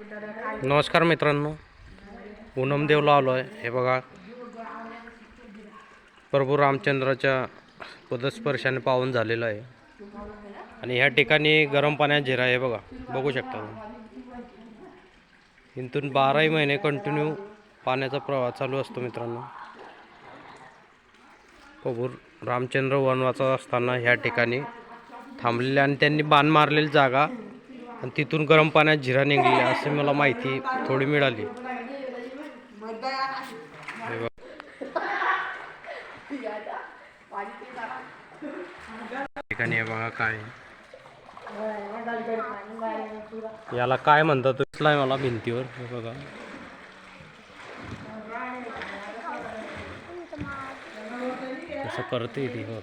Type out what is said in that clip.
नमस्कार मित्रांनो पूनमदेवला आलो आहे. हे बघा प्रभू रामचंद्राच्या पदस्पर्शाने पावन झालेलं आहे. आणि ह्या ठिकाणी गरम पाण्यात झिरा आहे बघा बघू शकता इथून बाराही महिने कंटिन्यू पाण्याचा प्रवाह चालू असतो मित्रांनो. प्रभू रामचंद्र वनवाचा असताना ह्या ठिकाणी थांबलेले आणि त्यांनी बाण मारलेली जागा आणि तिथून गरम पाण्यात जिरा निघली अशी मला माहिती थोडी मिळाली. ठिकाणी बघा काय. याला काय म्हणतात दिसलाय मला भिंतीवर बघा. कसं करते ती बघ.